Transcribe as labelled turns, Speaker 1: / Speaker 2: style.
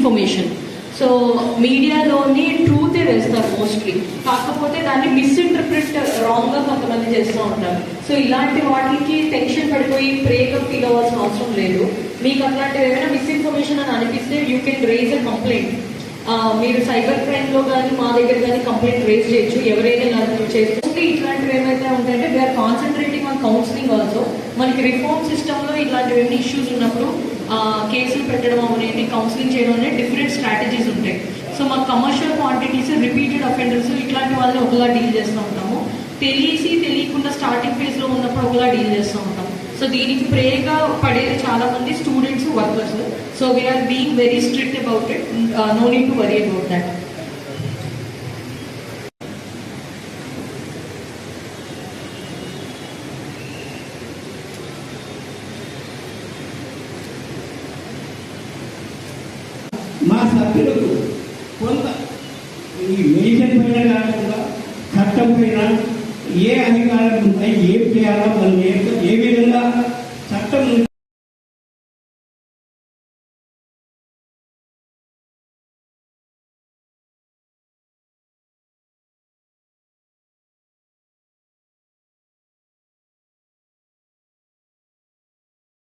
Speaker 1: Misinformation so మీడియాలోని ట్రూతే వేస్తారు mostly కాకపోతే దాన్ని మిస్ఇంటర్ప్రిట్ రాంగ్గా కొంతమంది చేస్తూ ఉంటారు. సో ఇలాంటి వాటికి టెన్షన్ పడిపోయి ప్రేగా ఫీల్ అవ్వాల్సిన అవసరం లేదు. మీకు అట్లాంటివి ఏమైనా మిస్ఇన్ఫర్మేషన్ అని అనిపిస్తే you can raise a complaint మీరు సైబర్ క్రైమ్లో కానీ మా దగ్గర కానీ కంప్లైంట్ రేజ్ చేయొచ్చు. ఎవరైనా ఇలాంటివి చేస్తే ఇట్లాంటివి ఏమైతే ఉంటాయంటే we are concentrating on counselling also మనకి రిఫార్మ్ సిస్టమ్లో ఎన్ని ఇష్యూస్ ఉన్నప్పుడు కేసులు పెట్టడం అనేది కౌన్సిలింగ్ చేయడం అనేది డిఫరెంట్ స్ట్రాటజీస్ ఉంటాయి. సో మాకు కమర్షియల్ క్వాంటిటీస్ రిపీటెడ్ అఫెండర్స్ ఇట్లాంటి వాళ్ళని ఒకలా డీల్ చేస్తూ ఉంటాము. తెలిసి తెలియకుండా స్టార్టింగ్ ఫేజ్లో ఉన్నప్పుడు ఒకలా డీల్ చేస్తూ ఉంటాం. సో దీనికి ప్రేగా పడేది చాలా మంది students workers so we are being very strict about it no need to worry about that
Speaker 2: మా సభ్యులకు కొంత ఈ మెడిసిన్ పైన కాకుండా చట్టం పైన ఏ అధికారం ఉంటాయి ఏం చేయాలో మనం ఏ ఏ